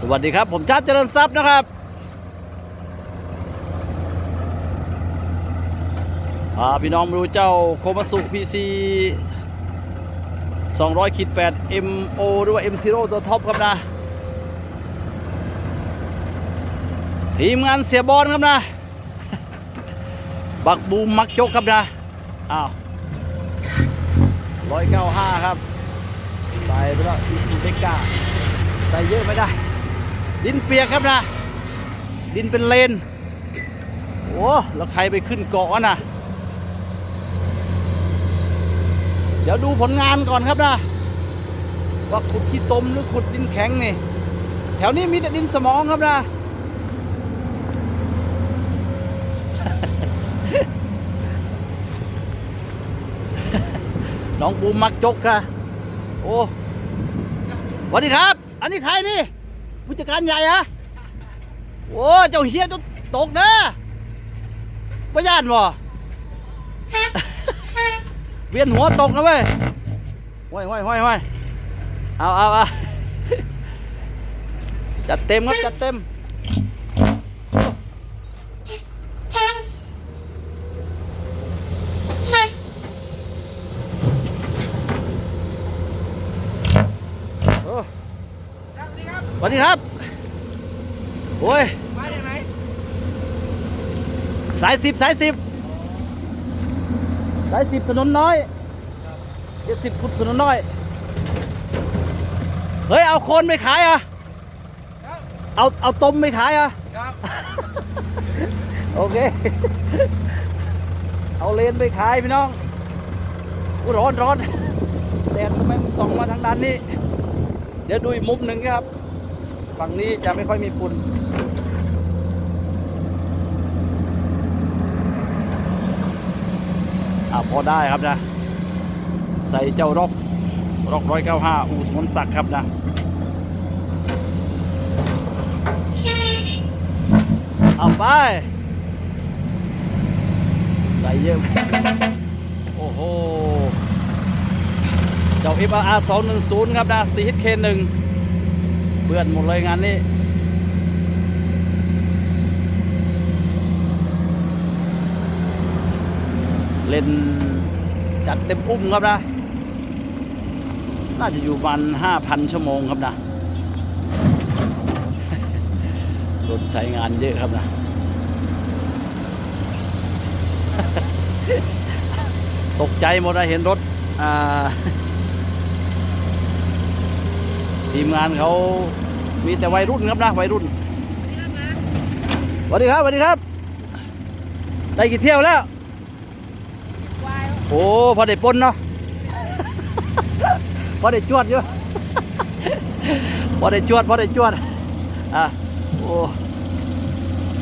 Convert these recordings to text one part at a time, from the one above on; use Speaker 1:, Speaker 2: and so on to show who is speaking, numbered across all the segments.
Speaker 1: สวัสดีครับ ผมชาติเจริญทรัพย์นะครับ พาพี่น้องมาดูเจ้าโคมาสุ PC 200ขีด8 MO หรือว่า M0 ตัวท็อปครับนะ ทีมงานเสียบอลครับนะ บักบูมมักชกครับนะอ้าว195 ครับ ใส่ไปแล้วอิสุเบก้าใส่เยอะไม่ได้ ดินเปียกครับนะ ดินเป็นเลน โอ้แล้วใครไปขึ้นเกาะน่ะเดี๋ยวดูผลงานก่อนครับนะ ว่าขุดขี้ตมหรือขุดดินแข็งนี่ แถวนี้มีแต่ดินสมองครับนะน้องบูมมักจกค่ะ โอ้สวัสดีครับ อันนี้ใครนี่ ผู้จัดการใหญ่ฮะโอ้เจ้าเฮียต้องตกนะประยานบ่เวียนหัวตกนะเว้ยห้อยห้อยห้อยห้อยเอาเอาเอาจัดเต็มครับจัดเต็ม สวัสดีครับ โอ้ย
Speaker 2: มาจากไหน
Speaker 1: สายสิบสายสิบสายสิบถนนน้อยเจ็ดสิบขุดถนนน้อย เฮ้ย เอาโคนไปขายอะ
Speaker 2: ครับ
Speaker 1: เอาเอาต้มไปขายอะ
Speaker 2: ครับ
Speaker 1: โอเค เอาเลนไปขายพี่น้องอุยร้อนร้อนแดดทำไมมันส่องมาทางด้านนี้ เดี๋ยวดูอีกมุมหนึ่งครับ ฝั่งนี้จะไม่ค่อยมีฝุ่นอ่าพอได้ครับนะ ใส่เจ้ารอกรอกร้อยเก้าห้าอูสมนศักดิ์ครับนะเอาไป ใส่เยอะโอ้โห เจ้า FR 210 ครับนะ 4HK1 เเปื่อนหมดเลยงานนี้เล่นจัดเต็มอุ้มครับนะ น่าจะอยู่ประมัน5,000ชั่วโมงครับนะ รถใช้งานเยอะครับนะ ตกใจหมดนะเห็นรถ อ่า ทีมงานเขามีแต่วัยรุ่นครับนะวัยรุ่นสวัสดีครับสวัสดีครับ ได้กี่เที่ยวแล้ว
Speaker 2: วาย
Speaker 1: โอ้พอได้ปนเนาะพอได้จวดอยู่พอได้จวดพอได้จวดอะโอ้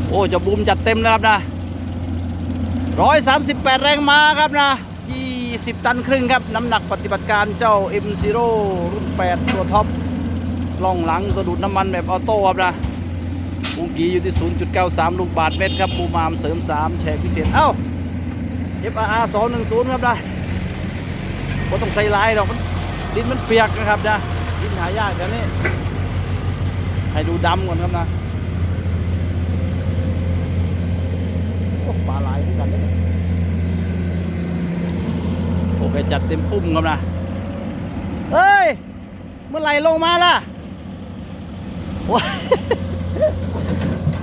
Speaker 1: โอ้เจะบูมจัดเต็มนะครับนะร้อยสามสิบแปดแรงม้าครับนะยี่สิบตันครึ่งครับ น้ำหนักปฏิบัติการเจ้า M0 รุ่น8ตัวท็อป กล้องหลังตัวดูดน้ำมันแบบออโต้ครับนะบูกีอยู่ที่ 0.93 ลูกบาทเมตรครับบูมามเสริม 3แชร์พิเศษ เอ้า FRR 210 ครับนะก็ต้องใส่ลายหรอกดินมันเปียกนะครับนะดินหายากเดี๋ยวนี้ให้ดูดำก่อนครับนะโอ้ปลาลายที่กันนี่โอเคจัดเต็มปุ้มครับนะเฮ้ย เมื่อไหร่ลงมาล่ะ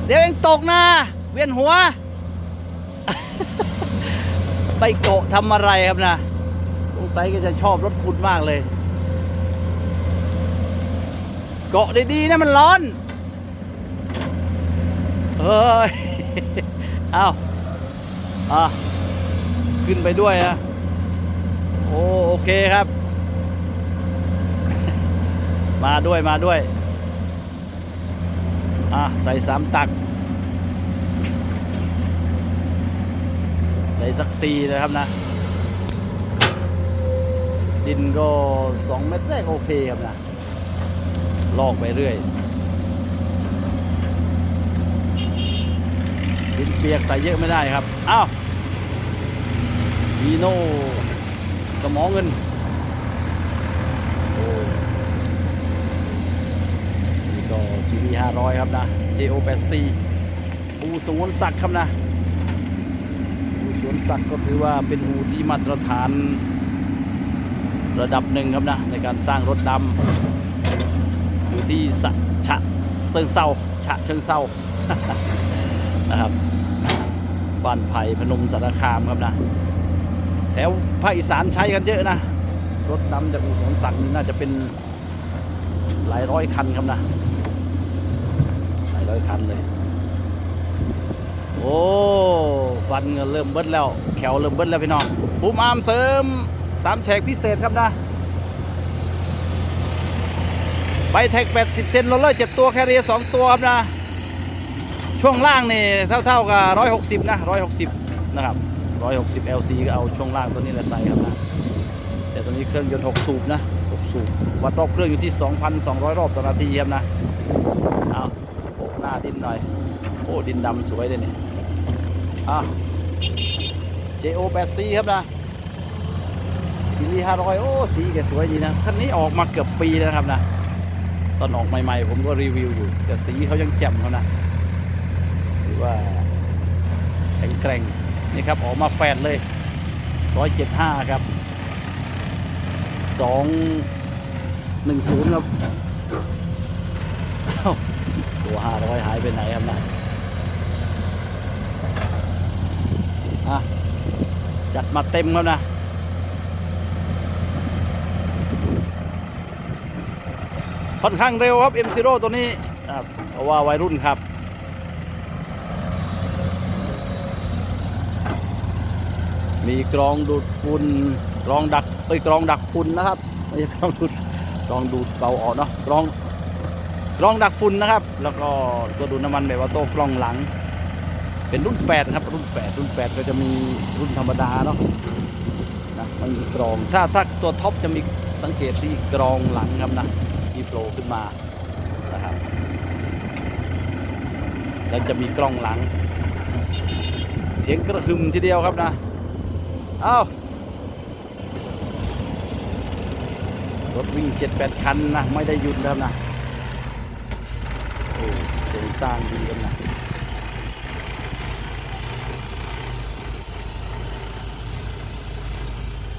Speaker 1: เดี๋ยวเองตกนะ เวียนหัว ไปเกาะทำอะไรครับนะสงสัยก็จะชอบรถคุณมากเลย เกาะดีๆนะมันร้อนเฮ้ย เอาอะขึ้นไปด้วยอะโอโอเคครับ มาด้วยมาด้วย อะใส่สามตัก ใส่สักซีนะครับนะ ดินก็สองเม็ดแรกโอเคครับนะ ลอกไปเรื่อย ดินเปียกใส่เยอะไม่ได้ครับ อ้าววีโน่สมองเงินโอ้ นี่ก็ซีรีส์500ครับนะ JO84 อูสวนศักครับนะอูสวนศักก็ถือว่าเป็นอูที่มาตรฐานระดับหนึ่งครับนะ ในการสร้างรถดำอยู่ที่สะฉะเชิงเซาฉะเชิงเซานะครับบ้านไผ่พนมสารคามครับนะแถวภาคอีสานใช้กันเยอะนะ รถดำจากอู่สวนสักนี่น่าจะเป็นหลายร้อยคันครับนะ อยคันเลย โอ้ฟันเงินเริ่มเบิดแล้ว แขวเริ่มเบิดแล้วพี่น้องปุ่มอามเสริมสามแฉกพิเศษครับนะใบแท็ก 80 เซนโรลเลอร์ 7 ตัว แคเรีย2ตัวครับนะ ช่วงล่างนี่เท่า ๆกับ 160 นะ 160 นะครับ 160 LC ก็เอาช่วงล่างตัวนี้แหละใส่ครับนะ แต่ตัวนี้เครื่องยนต์ 6 สูบนะ 6 สูบ วัดรอบเครื่องอยู่ที่ 2,200 รอบต่อนาทีครับนะ เอาโอ้หน้า ดินหน่อย โอ้ดินดำสวยเลยเนี่ยอะ JO 8 c ครับนะซีรีส์500 โอ้ สีแกสวยดีนะ คันนี้ออกมาเกือบปีแล้วครับนะ ตอนออกใหม่ๆ ผมก็รีวิวอยู่ แต่สีเขายังแจ่มเขานะหรือว่าแข็งแกร่งนี่ครับ ออกมาแฟดเลย 175 ครับ 210 ครับ อ้าวตัว500หายไปไหนครับนะอะจัดมาเต็มครับนะค่อนข้างเร็วครับ M0 ตัวนี้ครับเพราะว่าวัยรุ่นครับ มีกรองดูดฝุ่นกรองดักเอ้กรองดักฝุ่นนะครับไม่ใช่กรองดูดกรองดูดเบาออกเนาะกรอง กรองดักฝุ่นนะครับ แล้วก็ตัวดูดน้ำมันแบบว่าโต้กล้องหลัง เป็นรุ่น8ครับรุ่น 8 รุ่น 8 ก็จะมีรุ่นธรรมดาเนาะนะมันมีกรอง ถ้าถ้าตัวท็อปจะมีสังเกตที่กรองหลังครับนะมีโผล่ขึ้นมานะครับแล้วจะมีกล้องหลัง เสียงกระหึ่มทีเดียวครับนะเอารถวิ่ง 7-8 คันนะ ไม่ได้หยุดแล้วนะ โอ้โครงสร้างดีกันนะ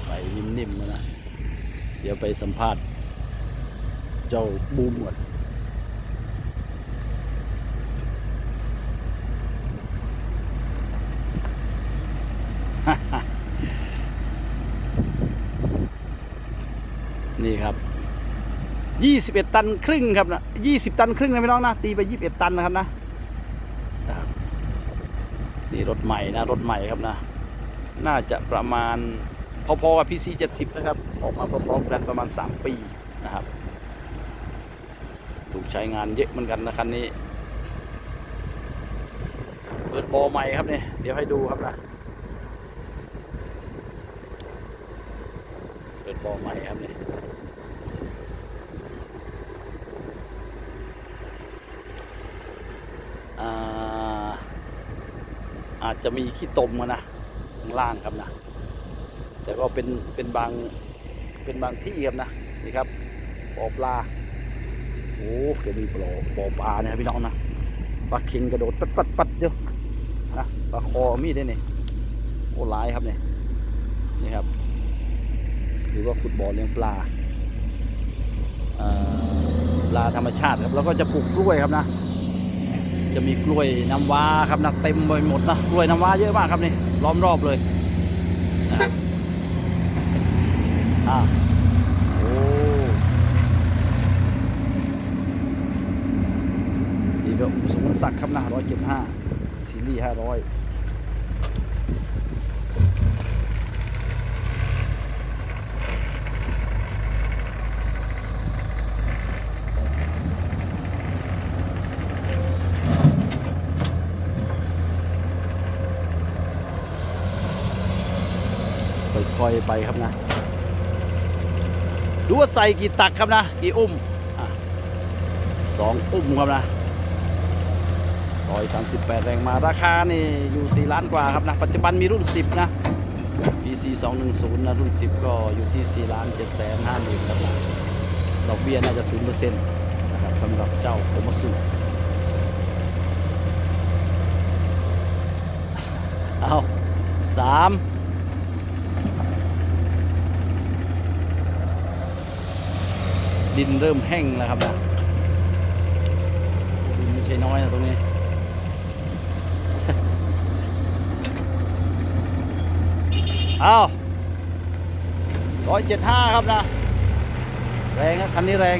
Speaker 1: ไปนิ่มๆนะ เดี๋ยวไปสัมภาษณ์ เจ้าบูมก่อนครับ 21 ตันครึ่งครับนะ20 ตันครึ่งนะพี่น้องนะตีไป 21 ตันนะครับนะนะครับนี่รถใหม่นะรถใหม่ครับนะ น่าจะประมาณพอๆกับ PC 70นะครับ ออกมาพร้อมๆกันประมาณ 3 ปีนะครับ ถูกใช้งานเยอะเหมือนกันนะคันนี้ เปิดบอใหม่ครับเนี่ยเดี๋ยวให้ดูครับนะเปิดบอใหม่ครับเนี่ย อ่า อาจจะมีขี้ตมอะนะข้างล่างครับนะ แต่ก็เป็นเป็นบางเป็นบางที่ครับนะนี่ครับบ่อปลาโอ้เดี๋ยวมีบ่อบ่อปลาเนี่ยครับพี่น้องนะปลาเค็งกระโดดปัดปัดปัดเดียวนะปลาคอมีได้เนี่ยโอ้หลายครับเนี่ยนี่ครับหรือว่าขุดบ่อเลี้ยงปลาอ่าปลาธรรมชาติครับแล้วก็จะปลูกกล้วยครับนะ จะมีกล้วยน้ำว้าครับนะเต็มไปหมดนะกล้วยน้ำว้าเยอะมากครับนี่ล้อมรอบเลยนะครับอ่าโอ้นี่ก็อุสมศักครับนะร้อยเจ็ดห้าซีรีส์ห้าร้อยค่ อยไปครับนะ ดูว่าใส่กี่ตักครับนะ กี่อุ้มอสองอุ้มครับนะร้อยสามสิบแปดแรงมาราคานี่อยู่สี่ล้านกว่าครับนะ ปัจจุบันมีรุ่นสิบนะ PC 210นะรุ่น10ก็อยู่ที่4ล้าน7แสนห้าหมื่นครับนะดอกเบี้ยน่าจะ0%นะครับนต์นะครับสำหรับเจ้าโคมสุเอาสาม ดินเริ่มแห้งแล้วครับนะดินไม่ใช่น้อยนะตรงนี้เอาร้อยเจ็ดห้าครับนะ แรงครับคันนี้แรง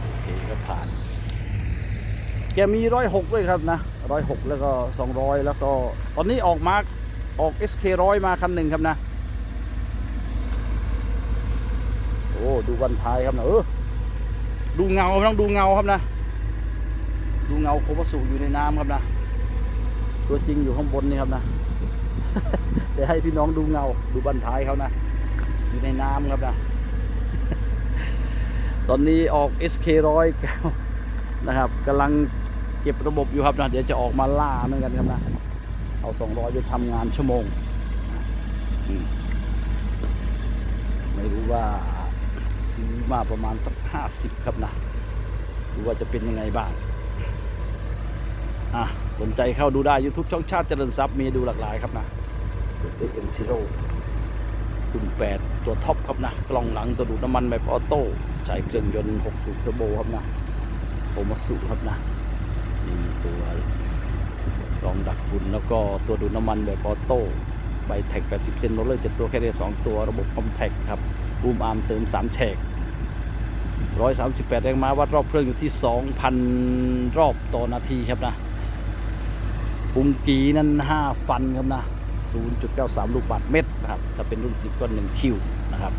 Speaker 1: โอเคก็ผ่านแกมีร้อยหกด้วยครับนะ ร้อยหกแล้วก็สองร้อยแล้วก็ตอนนี้ออกมาออก SK ร้อยมาคันหนึ่งครับนะ โอ้ดูวันท้ายครับนะเออดูเงาต้องดูเงาครับนะ ดูเงาโคบสุอยู่ในน้ำครับนะ ตัวจริงอยู่ข้างบนนี่ครับนะเดี๋ยวให้พี่น้องดูเงาดูบันท้ายเขานะ อยู่ในน้ำครับนะ ตอนนี้ออก SK ร้อยนะครับกำลัง เก็บระบบอยู่ครับนะเดี๋ยวจะออกมาล่าเหมือนกันครับนะเอา200ไปทำงานชั่วโมงไม่รู้ว่าซื้อมาประมาณสัก50ครับนะดูว่าจะเป็นยังไงบ้างอะสนใจเข้าดูได้ YouTube ช่องชาติเจริญทรัพย์มีดูหลากหลายครับนะตัวเอ็มซีโร่รุ่น8ตัวท็อปครับนะ กล้องหลังตัวดูดน้ำมันแบบออโต้ใช้เครื่องยนต์6สูบเทอร์โบครับนะโอมาสุครับนะ องดักฝุ่นแล้วก็ตัวดูดน้ำมันแบบออโต้ใบแท็ก 80 เซนโรลเลอร์7ตัวแค่ได้2ตัวระบบคอมแพคครับบูมอาร์มเสริม 3 แฉก 138 แรงม้าวัดรอบเครื่องอยู่ที่ 2,000 รอบต่อนาทีครับนะปุ่งกีนั้น 5 ฟันครับนะ 0.93 ลูกบาทเมตรนะครับ ถ้าเป็นรุ่น 10 ก็1คิวนะครับ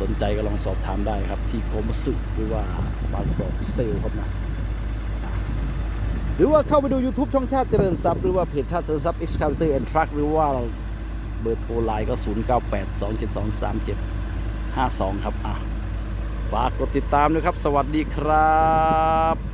Speaker 1: สนใจก็ลองสอบถามได้ครับที่โคมสุหรือว่าบางกอกเซลครับนะ หรือว่าเข้าไปดู YouTube ช่องชาติเจริญทรัพย์หรือว่าเพจชาติเจริญทรัพย์ Excavator and Truck หรือว่าเบอร์โทรไลน์ก็ 0982723752 ครับอะฝากกดติดตามด้วยครับ สวัสดีครับ